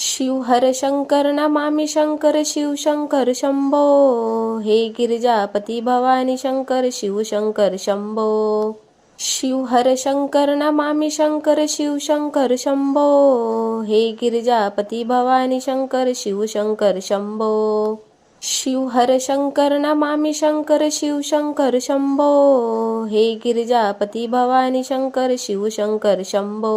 शिव हर शंकर नमामि शंकर शिव शंकर शंभो। हे गिरिजापती भवानी शंकर शिव शंकर शंभो। शिव हर शंकर नमामि शंकर शिव शंकर शंभो। हे गिरिजापती भवानी शंकर शिव शंकर शंभो। शिव हर शंकर नमामि शंकर शिव शंकर शंभो। हे गिरिजापती भवानी शंकर शिव शंकर शंभो।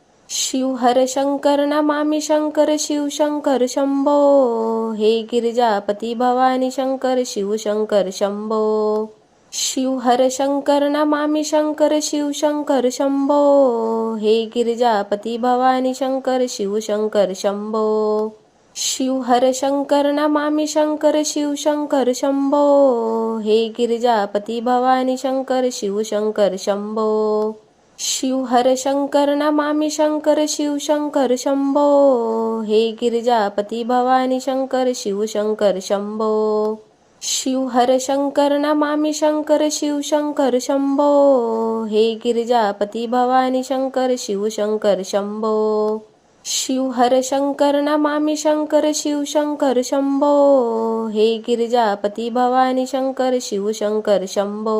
शिव हर शंकर नमामि शंकर शिव शंकर शंभो. हे गिरिजापती भवानी शंकर शिव शंकर शंभो. शिव हर शंकर नमामि शंकर शिव शंकर शंभो. हे गिरिजापती भवानी शंकर शिव शंकर शंभो. शिव हर शंकर नमामि शंकर शिव शंकर शंभो. हे गिरिजापती भवानी शंकर शिव शंकर शंभो. शिव हर शंकर नमामि शंकर शिव शंकर शंभो। हे गिरिजापती भवानी शंकर शिव शंकर शंभो। शिव हर शंकर नमामि शंकर शिव शंकर शंभो। हे गिरिजापती भवानी शंकर शिव शंकर शंभो। शिव हर शंकर नमामि शंकर शिव शंकर शंभो। हे गिरिजापती भवानी शंकर शिव शंकर शंभो।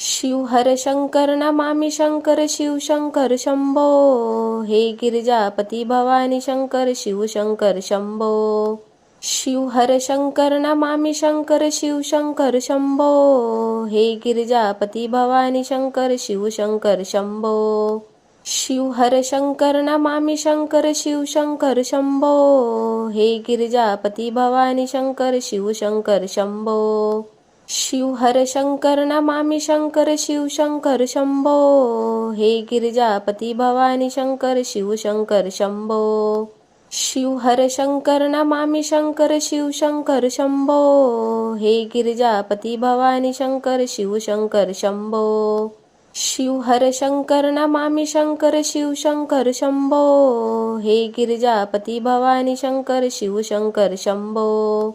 शिव हर शंकर नमामि शंकर शिव शंकर शंभो. हे गिरिजापती भवानी शंकर शिव शंकर शंभो. शिव हर शंकर नमामि शंकर शिव शंकर शंभो. हे गिरिजापती भवानी शंकर शिव शंकर शंभो. शिव हर शंकर नमामि शंकर शिव शंकर शंभो. हे गिरिजापती भवानी शंकर शिव शंकर शंभो. शिव हर शंकर नमामि शंकर शिव शंकर शंभो. हे गिरिजापती भवानी शंकर शिव शंकर शंभो. शिव हर शंकर नमामि शंकर शिव शंकर शंभो. हे गिरिजापती भवानी शंकर शिव शंकर शंभो. शिव हर शंकर नमामि शंकर शिव शंकर शंभो. हे गिरिजापती भवानी शंकर शिव शंकर शंभो.